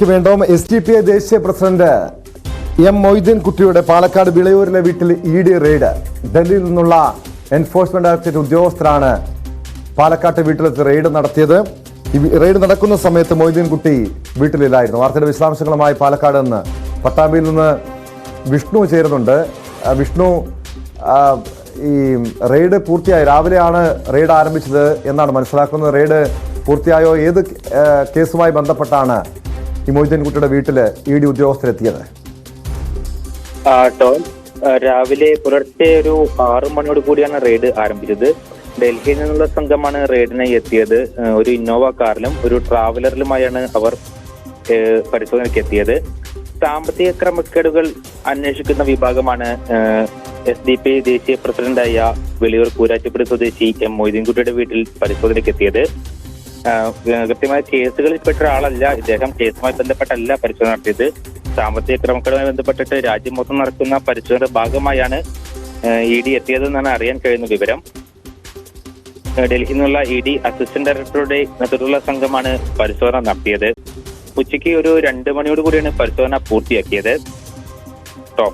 വാർത്തയിലേക്ക് വേണ്ടോ S D P I ദേശീയ പ്രസിഡന്റ് എം മൊയ്തീൻ കുട്ടിയുടെ പാലക്കാട് വിളയൂരിലെ വീട്ടിൽ ഇ ഡി റെയ്ഡ്. ഡൽഹിയിൽ നിന്നുള്ള എൻഫോഴ്സ്മെന്റ് ഡയറക്ടറേറ്റ് ഉദ്യോഗസ്ഥരാണ് പാലക്കാട്ട് വീട്ടിലെത്തി റെയ്ഡ് നടത്തിയത്. ഈ റെയ്ഡ് നടക്കുന്ന സമയത്ത് മൊയ്തീൻ കുട്ടി വീട്ടിലില്ലായിരുന്നു. വാർത്തയുടെ വിശദാംശങ്ങളുമായി പാലക്കാട് നിന്ന് പട്ടാമ്പിയിൽ നിന്ന് വിഷ്ണു ചേരുന്നുണ്ട്. വിഷ്ണു ഈ റെയ്ഡ് പൂർത്തിയായി. രാവിലെയാണ് റെയ്ഡ് ആരംഭിച്ചത് എന്നാണ് മനസ്സിലാക്കുന്നത്. റെയ്ഡ് പൂർത്തിയായോ? ഏത് കേസുമായി ബന്ധപ്പെട്ടാണ് ഈ മൊയ്തീൻ കുട്ടിയുടെ വീട്ടിൽ ഇ ഡി ഉദ്യോഗസ്ഥരെത്തിയത്? രാവിലെ പുലർച്ചെ ഒരു ആറു മണിയോട് കൂടിയാണ് റെയ്ഡ് ആരംഭിച്ചത്. ഡൽഹിയിൽ നിന്നുള്ള സംഘമാണ് റെയ്ഡിനായി എത്തിയത്. ഒരു ഇന്നോവ കാറിലും ഒരു ട്രാവലറിലുമായാണ് അവർ പരിശോധനയ്ക്ക് എത്തിയത്. സാമ്പത്തിക ക്രമക്കേടുകൾ അന്വേഷിക്കുന്ന വിഭാഗമാണ് എസ് ഡി പി ദേശീയ പ്രസിഡന്റായ വെളിയൂർ കൂരാറ്റുപുടി സ്വദേശി എം മൊയ്തീൻകുട്ടിയുടെ വീട്ടിൽ പരിശോധനയ്ക്ക് എത്തിയത്. കൃത്യമായ കേസുകളിൽ പെട്ട ഒരാളല്ല. ഇദ്ദേഹം കേസുമായി ബന്ധപ്പെട്ടല്ല പരിശോധന നടത്തിയത്. സാമ്പത്തിക ക്രമക്കേടുമായി ബന്ധപ്പെട്ടിട്ട് രാജ്യം മൊത്തം നടക്കുന്ന പരിശോധനയുടെ ഭാഗമായാണ് ഇ ഡി എത്തിയതെന്നാണ് അറിയാൻ കഴിയുന്ന വിവരം. ഡൽഹിയിൽ നിന്നുള്ള ഇ ഡി അസിസ്റ്റന്റ് ഡയറക്ടറുടെ നേതൃത്വത്തിലുള്ള സംഘമാണ് പരിശോധന നടത്തിയത്. ഉച്ചയ്ക്ക് ഒരു രണ്ട് മണിയോട് കൂടിയാണ് പരിശോധന പൂർത്തിയാക്കിയത്. ടോം.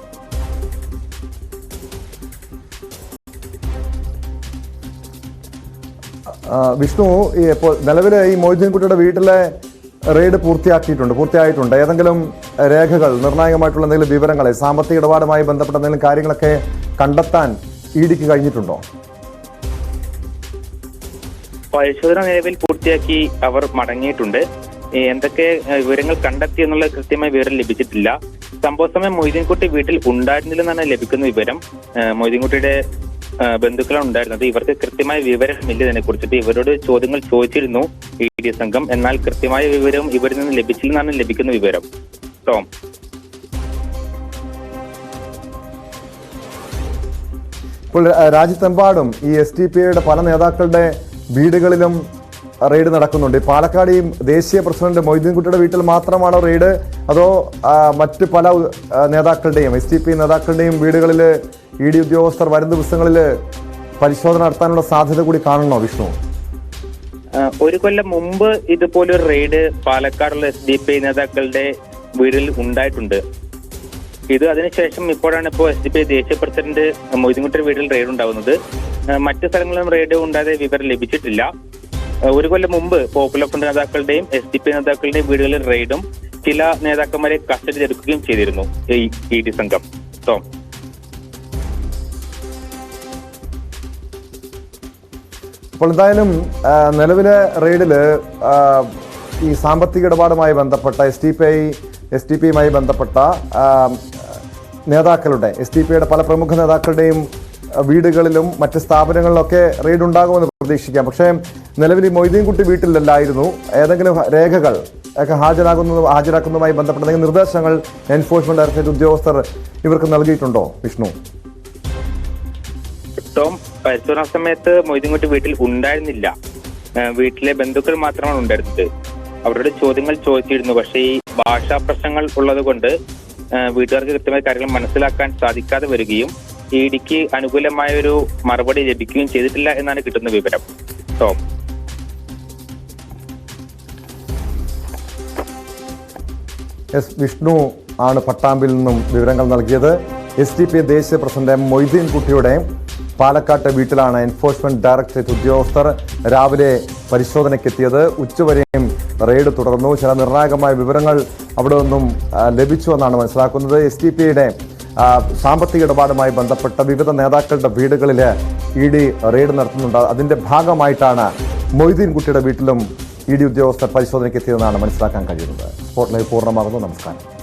വിഷ്ണു ഈ ഇപ്പോൾ നിലവിൽ ഈ മൊയ്തീൻ കുട്ടിയുടെ വീട്ടിലെ റെയ്ഡ് പൂർത്തിയാക്കിയിട്ടുണ്ട് പൂർത്തിയായിട്ടുണ്ട്. ഏതെങ്കിലും രേഖകൾ നിർണായകമായിട്ടുള്ള എന്തെങ്കിലും വിവരങ്ങളെ സാമ്പത്തിക ഇടപാടുമായി ബന്ധപ്പെട്ട എന്തെങ്കിലും കാര്യങ്ങളൊക്കെ കണ്ടെത്താൻ ഇ ഡിക്ക് കഴിഞ്ഞിട്ടുണ്ടോ? പരിശോധന നിലവിൽ പൂർത്തിയാക്കി അവർ മടങ്ങിയിട്ടുണ്ട്. എന്തൊക്കെ വിവരങ്ങൾ കണ്ടെത്തി എന്നുള്ള കൃത്യമായ വിവരം ലഭിച്ചിട്ടില്ല. സംഭവ സമയം മൊയ്തീൻകുട്ടി വീട്ടിൽ ഉണ്ടായിരുന്നില്ലെന്നാണ് ലഭിക്കുന്ന വിവരം. മൊയ്തീൻകുട്ടിയുടെ ബന്ധുക്കളാണ് ഉണ്ടായിരുന്നത്. ഇവർക്ക് കൃത്യമായ വിവരമില്ല ഇതിനെ കുറിച്ചിട്ട് ഇവരോട് ചോദ്യങ്ങൾ ചോദിച്ചിരുന്നു ഇ ഡി സംഘം. എന്നാൽ കൃത്യമായ വിവരം ഇവരിൽ നിന്ന് ലഭിച്ചില്ലെന്നാണ് ലഭിക്കുന്ന വിവരം. ടോം. ഇപ്പോൾ രാജ്യത്തെമ്പാടും ഈ എസ് ടി പി ഐയുടെ പല നേതാക്കളുടെ വീടുകളിലും റെയ്ഡ് നടക്കുന്നുണ്ട്. പാലക്കാട് ഈ ദേശീയ പ്രസിഡന്റ് മൊയ്തീൻകുട്ടിയുടെ വീട്ടിൽ മാത്രമാണോ റെയ്ഡ്? അതോ മറ്റ് പല നേതാക്കളുടെയും എസ് ടി പി നേതാക്കളുടെയും വീടുകളിൽ ഇ ഡി ഉദ്യോഗസ്ഥർ വരും ദിവസങ്ങളിൽ പരിശോധന നടത്താനുള്ള സാധ്യത കൂടി കാണണോ വിഷ്ണു? ഒരു കൊല്ലം മുമ്പ് ഇതുപോലൊരു റെയ്ഡ് പാലക്കാടുള്ള എസ് ഡി പി നേതാക്കളുടെ വീടിൽ ഉണ്ടായിട്ടുണ്ട്. ഇത് അതിനുശേഷം ഇപ്പോഴാണ് ഇപ്പോൾ എസ് ഡി പി ദേശീയ പ്രസിഡന്റ് മൊയ്തീൻകുട്ടിയുടെ വീട്ടിൽ റെയ്ഡ് ഉണ്ടാവുന്നത്. മറ്റു സ്ഥലങ്ങളിലും റെയ്ഡ് ഉണ്ടാതെ വിവരം ലഭിച്ചിട്ടില്ല. ഒരു കൊല്ലം മുമ്പ് പോപ്പുലർ ഫ്രണ്ട് നേതാക്കളുടെയും എസ് ഡി പി നേതാക്കളുടെയും വീടുകളിൽ റെയ്ഡും ചില നേതാക്കന്മാരെ കസ്റ്റഡിയിലെടുക്കുകയും ചെയ്തിരുന്നു ഇ ഡി സംഘം. ടോം അപ്പോൾ എന്തായാലും നിലവിലെ റെയ്ഡിൽ ഈ സാമ്പത്തിക ഇടപാടുമായി ബന്ധപ്പെട്ട S T P I S T പിയുമായി ബന്ധപ്പെട്ട നേതാക്കളുടെ എസ് ടി പിയുടെ പല പ്രമുഖ നേതാക്കളുടെയും വീടുകളിലും മറ്റ് സ്ഥാപനങ്ങളിലൊക്കെ റെയ്ഡ് ഉണ്ടാകുമെന്ന് പ്രതീക്ഷിക്കാം. പക്ഷേ നിലവിൽ ഈ മൊയ്തീൻകുട്ടി വീട്ടിലല്ലായിരുന്നു. ഏതെങ്കിലും രേഖകൾ ഒക്കെ ഹാജരാകുന്നതും ഹാജരാക്കുന്നതുമായി ബന്ധപ്പെട്ട നിർദ്ദേശങ്ങൾ എൻഫോഴ്സ്മെന്റ് ഡയറക്ടറേറ്റ് ഉദ്യോഗസ്ഥർ ഇവർക്ക് നൽകിയിട്ടുണ്ടോ വിഷ്ണു? ടോം പരിശോധന സമയത്ത് മൊയ്തീൻകുട്ടി വീട്ടിൽ ഉണ്ടായിരുന്നില്ല. വീട്ടിലെ ബന്ധുക്കൾ മാത്രമാണ് ഉണ്ടായിരുന്നത്. അവരുടെ ചോദ്യങ്ങൾ ചോദിച്ചിരുന്നു. പക്ഷേ ഈ ഭാഷാ പ്രശ്നങ്ങൾ ഉള്ളത് കൊണ്ട് വീട്ടുകാർക്ക് കൃത്യമായ കാര്യങ്ങൾ മനസ്സിലാക്കാൻ സാധിക്കാതെ വരികയും ഇ ഡിക്ക് അനുകൂലമായ ഒരു മറുപടി ലഭിക്കുകയും ചെയ്തിട്ടില്ല എന്നാണ് കിട്ടുന്ന വിവരം. ടോം എസ് വിഷ്ണു ആണ് പട്ടാമ്പിൽ നിന്നും വിവരങ്ങൾ നൽകിയത്. എസ് ഡി പി ദേശീയ പ്രസിഡന്റ് മൊയ്തീൻ കുട്ടിയുടെ പാലക്കാട്ടെ വീട്ടിലാണ് എൻഫോഴ്സ്മെന്റ് ഡയറക്ടറേറ്റ് ഉദ്യോഗസ്ഥർ രാവിലെ പരിശോധനയ്ക്കെത്തിയത്. ഉച്ചവരെയും റെയ്ഡ് തുടർന്നു. ചില നിർണായകമായ വിവരങ്ങൾ അവിടെ നിന്നും ലഭിച്ചു എന്നാണ് മനസ്സിലാക്കുന്നത്. എസ് ഡി പിയുടെ സാമ്പത്തിക ഇടപാടുമായി ബന്ധപ്പെട്ട വിവിധ നേതാക്കളുടെ വീടുകളിൽ ഇ ഡി റെയ്ഡ് നടത്തുന്നുണ്ട്. അതിന്റെ ഭാഗമായിട്ടാണ് മൊയ്തീൻ കുട്ടിയുടെ വീട്ടിലും ഇ ഡി ഉദ്യോഗസ്ഥർ പരിശോധനയ്ക്ക് എത്തിയതെന്നാണ് മനസ്സിലാക്കാൻ കഴിയുന്നത്. സ്പോട്ട് ലൈവ് പൂർണമാകുന്നു. നമസ്കാരം.